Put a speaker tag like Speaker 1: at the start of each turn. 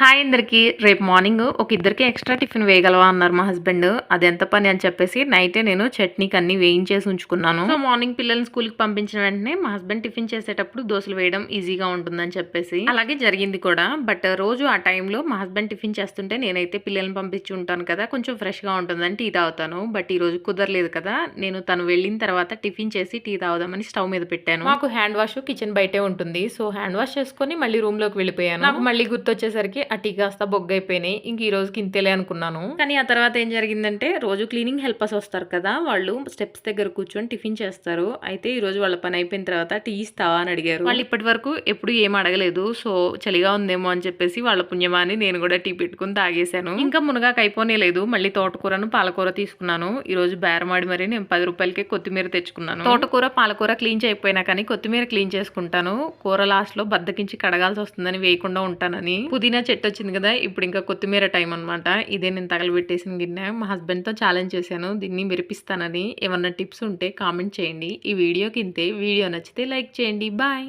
Speaker 1: Hi అందరికి. రేపు morning ఒక ఇద్దరికి ఎక్స్ట్రా టిఫిన్ వేయగలవా అన్నారు మా హస్బెండ్. అది ఎంత పని అని చెప్పేసి నైటే నేను చట్నీకి అన్ని వేయించేసి ఉంచుకున్నాను. సో మార్నింగ్ పిల్లల్ని స్కూల్కి పంపించిన వెంటనే మా హస్బెండ్ టిఫిన్ చేసేటప్పుడు దోశలు వేయడం ఈజీగా ఉంటుందని చెప్పేసి అలాగే జరిగింది కూడా. బట్ రోజు ఆ టైంలో మా హస్బెండ్ టిఫిన్ చేస్తుంటే నేనైతే పిల్లల్ని పంపించి ఉంటాను కదా కొంచెం ఫ్రెష్గా ఉంటుందని టీ తాగుతాను. బట్ ఈ రోజు కుదరలేదు కదా నేను తను వెళ్ళిన తర్వాత టిఫిన్ చేసి టీ తాగుదామని స్టవ్ మీద పెట్టాను. మాకు హ్యాండ్ వాష్ కిచెన్ బయటే ఉంటుంది. సో హ్యాండ్ వాష్ చేసుకొని మళ్ళీ రూమ్లోకి వెళ్ళిపోయాను. నాకు మళ్ళీ గుర్తొచ్చేసరికి ఆ టీ కాస్త బొగ్గైపోయినాయి. ఇంక ఈ రోజుకి ఇంతేలే అనుకున్నాను. కానీ ఆ తర్వాత ఏం జరిగిందంటే రోజు క్లీనింగ్ హెల్పర్స్ వస్తారు కదా వాళ్ళు స్టెప్స్ దగ్గర కూర్చొని టిఫిన్ చేస్తారు. అయితే ఈ రోజు వాళ్ళ పని అయిపోయిన తర్వాత టీ ఇస్తావా అని అడిగారు. వాళ్ళు ఇప్పటి వరకు ఎప్పుడు ఏం అడగలేదు. సో చలిగా ఉందేమో అని చెప్పేసి వాళ్ళ పుణ్యమా అని నేను కూడా టీ పెట్టుకుని తాగేశాను. ఇంకా మునగాకు అయిపోనే లేదు మళ్ళీ తోటకూరను పాలకూర తీసుకున్నాను. ఈ రోజు బేరమాడి మరి నేను పది రూపాయలకే కొత్తిమీర తెచ్చుకున్నాను. తోటకూర పాలకూర క్లీన్ చేయకపోయినా కానీ కొత్తిమీర క్లీన్ చేసుకుంటాను. కూర లాస్ట్లో బద్దకించి కడగాల్సి వస్తుందని వేయకుండా ఉంటానని. పుదీనా చెట్టు వచ్చింది కదా ఇప్పుడు ఇంకా కొత్తిమీర టైం అనమాట ఇదే నేను తగలబెట్టేసిన గిన్నె. మా హస్బెండ్తో ఛాలెంజ్ చేశాను దీన్ని మెరిపిస్తానని. ఏమన్నా టిప్స్ ఉంటే కామెంట్ చేయండి. ఈ వీడియోకి ఇంతే. వీడియో నచ్చితే లైక్ చేయండి. బాయ్